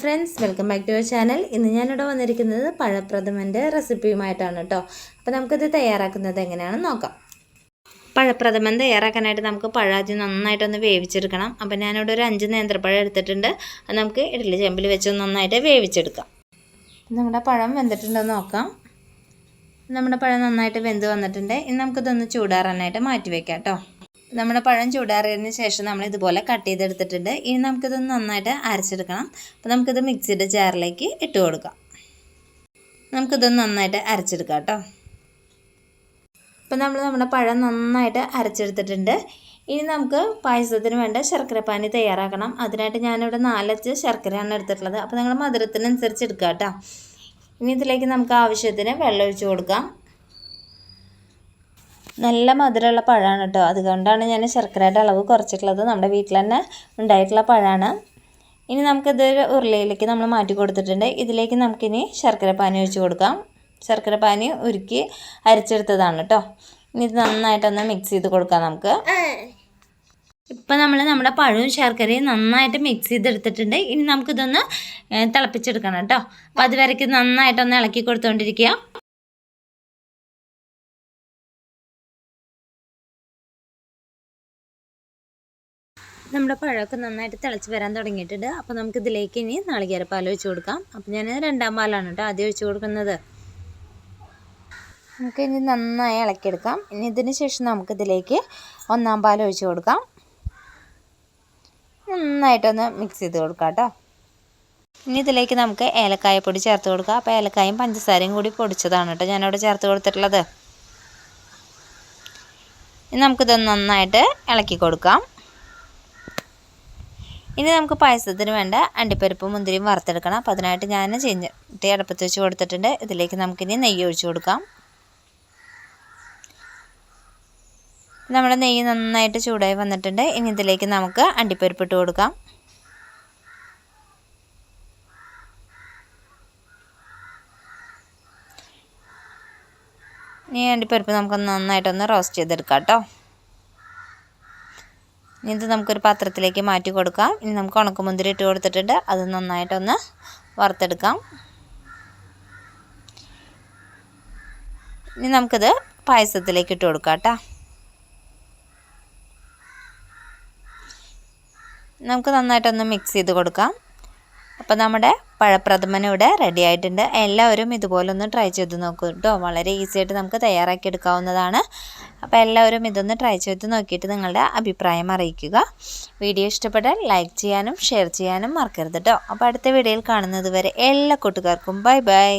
Friends welcome back to your channel. ഇന്ന് ഞാനിവിടെ വന്നിരിക്കുന്നത് പഴപ്രഥമന്റെ റെസിപ്പിയുമായിട്ടാണ് കേട്ടോ അപ്പോൾ നമുക്കിത് തയ്യാറാക്കുന്നത് എങ്ങനെയാണെന്ന് നോക്കാം. പഴപ്രഥമൻ തയ്യാറാക്കാനായിട്ട് നമുക്ക് പഴാദ്യം നന്നായിട്ടൊന്ന് വേവിച്ചെടുക്കണം. അപ്പോൾ ഞാനിവിടെ ഒരു അഞ്ച് നേന്ത്രപ്പഴം എടുത്തിട്ടുണ്ട്. അത് നമുക്ക് ഇഡ്ഡലി ചെമ്പിൽ വെച്ച് നന്നായിട്ട് വേവിച്ചെടുക്കാം. നമ്മുടെ പഴം വെന്തിട്ടുണ്ടെന്ന് നോക്കാം. നമ്മുടെ പഴം നന്നായിട്ട് വെന്ത് വന്നിട്ടുണ്ട്. ഇനി നമുക്കിതൊന്ന് ചൂടാറാനായിട്ട് മാറ്റി വെക്കാം കേട്ടോ നമ്മുടെ പഴം ചൂടാറിയതിന് ശേഷം നമ്മൾ ഇതുപോലെ കട്ട് ചെയ്തെടുത്തിട്ടുണ്ട്. ഇനി നമുക്കിതൊന്ന് നന്നായിട്ട് അരച്ചെടുക്കണം. അപ്പോൾ നമുക്കിത് മിക്സിയുടെ ജാറിലേക്ക് ഇട്ട് കൊടുക്കാം. നമുക്കിതൊന്ന് നന്നായിട്ട് അരച്ചെടുക്കാം കേട്ടോ. അപ്പോൾ നമ്മൾ നമ്മുടെ പഴം നന്നായിട്ട് അരച്ചെടുത്തിട്ടുണ്ട്. ഇനി നമുക്ക് പായസത്തിന് വേണ്ട ശർക്കരപ്പാനി തയ്യാറാക്കണം. അതിനായിട്ട് ഞാനിവിടെ നാലച്ച് ശർക്കരയാണ് എടുത്തിട്ടുള്ളത്. അപ്പോൾ നിങ്ങൾ മധുരത്തിനനുസരിച്ച് എടുക്കുക കേട്ടോ. ഇനി ഇതിലേക്ക് നമുക്ക് ആവശ്യത്തിന് വെള്ളം ഒഴിച്ച് കൊടുക്കാം. നല്ല മധുരമുള്ള പഴമാണ് കേട്ടോ. അതുകൊണ്ടാണ് ഞാൻ ശർക്കരയുടെ അളവ് കുറച്ചിട്ടുള്ളത്. നമ്മുടെ വീട്ടിൽ തന്നെ ഉണ്ടായിട്ടുള്ള പഴമാണ്. ഇനി നമുക്കിത് ഉരുളയിലേക്ക് നമ്മൾ മാറ്റി കൊടുത്തിട്ടുണ്ട്. ഇതിലേക്ക് നമുക്കിനി ശർക്കര പാനി ഒഴിച്ച് കൊടുക്കാം. ശർക്കര പാനി ഉരുക്കി അരിച്ചെടുത്തതാണ് കേട്ടോ. ഇനി ഇത് നന്നായിട്ടൊന്ന് മിക്സ് ചെയ്ത് കൊടുക്കാം നമുക്ക്. ഇപ്പം നമ്മൾ നമ്മുടെ പഴവും ശർക്കരയും നന്നായിട്ട് മിക്സ് ചെയ്തെടുത്തിട്ടുണ്ട്. ഇനി നമുക്കിതൊന്ന് തിളപ്പിച്ചെടുക്കണം കേട്ടോ. അപ്പോൾ അതുവരയ്ക്ക് നന്നായിട്ടൊന്ന് ഇളക്കി കൊടുത്തുകൊണ്ടിരിക്കുക നമ്മുടെ പഴമൊക്കെ നന്നായിട്ട് തിളച്ച് വരാൻ തുടങ്ങിയിട്ടുണ്ട്. അപ്പോൾ നമുക്ക് ഇതിലേക്ക് ഇനി നാളികേരപ്പാൽ ഒഴിച്ച് കൊടുക്കാം. അപ്പോൾ ഞാൻ രണ്ടാം പാലാണ് കേട്ടോ ആദ്യം ഒഴിച്ച് കൊടുക്കുന്നത്. നമുക്ക് ഇനി നന്നായി ഇളക്കിയെടുക്കാം. ഇനി ഇതിന് ശേഷം നമുക്കിതിലേക്ക് ഒന്നാം പാൽ ഒഴിച്ച് കൊടുക്കാം. നന്നായിട്ടൊന്ന് മിക്സ് ചെയ്ത് കൊടുക്കാം കേട്ടോ. ഇനി ഇതിലേക്ക് നമുക്ക് ഏലക്കായ പൊടി ചേർത്ത് കൊടുക്കാം. അപ്പോൾ ഏലക്കായും പഞ്ചസാരയും കൂടി പൊടിച്ചതാണ് കേട്ടോ ഞാനവിടെ ചേർത്ത് കൊടുത്തിട്ടുള്ളത്. ഇനി നമുക്കിതൊന്ന് നന്നായിട്ട് ഇളക്കി കൊടുക്കാം. ഇനി നമുക്ക് പായസത്തിന് വേണ്ട അണ്ടിപ്പരിപ്പ് മുന്തിരിയും വറുത്തെടുക്കണം. അപ്പോൾ അതിനായിട്ട് ഞാൻ ചെഞ്ഞിട്ട് അടുപ്പത്ത് വെച്ച് കൊടുത്തിട്ടുണ്ട്. ഇതിലേക്ക് നമുക്കിനി നെയ്യ് ഒഴിച്ചു കൊടുക്കാം. നമ്മുടെ നെയ്യ് നന്നായിട്ട് ചൂടായി വന്നിട്ടുണ്ട്. ഇനി ഇതിലേക്ക് നമുക്ക് അണ്ടിപ്പരിപ്പ് ഇട്ട് കൊടുക്കാം. ഇനി അണ്ടിപ്പരിപ്പ് നമുക്ക് നന്നായിട്ടൊന്ന് റോസ്റ്റ് ചെയ്തെടുക്കാം കേട്ടോ. ഇനി ഇത് നമുക്കൊരു പാത്രത്തിലേക്ക് മാറ്റി കൊടുക്കാം. ഇനി നമുക്ക് ഉണക്കമുന്തിരി ഇട്ട് കൊടുത്തിട്ടുണ്ട്. അത് നന്നായിട്ടൊന്ന് വറുത്തെടുക്കാം. ഇനി നമുക്കിത് പായസത്തിലേക്ക് ഇട്ട് കൊടുക്കാം കേട്ടോ. നമുക്ക് നന്നായിട്ടൊന്ന് മിക്സ് ചെയ്ത് കൊടുക്കാം. അപ്പോൾ നമ്മുടെ പഴപ്രഥമൻ ഇവിടെ റെഡി ആയിട്ടുണ്ട്. എല്ലാവരും ഇതുപോലെ ഒന്ന് ട്രൈ ചെയ്ത് നോക്കൂ കേട്ടോ. വളരെ ഈസി ആയിട്ട് നമുക്ക് തയ്യാറാക്കി എടുക്കാവുന്നതാണ്. അപ്പോൾ എല്ലാവരും ഇതൊന്ന് ട്രൈ ചെയ്ത് നോക്കിയിട്ട് നിങ്ങളുടെ അഭിപ്രായം അറിയിക്കുക. വീഡിയോ ഇഷ്ടപ്പെട്ടാൽ ലൈക്ക് ചെയ്യാനും ഷെയർ ചെയ്യാനും മറക്കരുത് കേട്ടോ അപ്പോൾ അടുത്ത വീഡിയോയിൽ കാണുന്നത് വരെ എല്ലാ കൂട്ടുകാർക്കും ബൈ ബൈ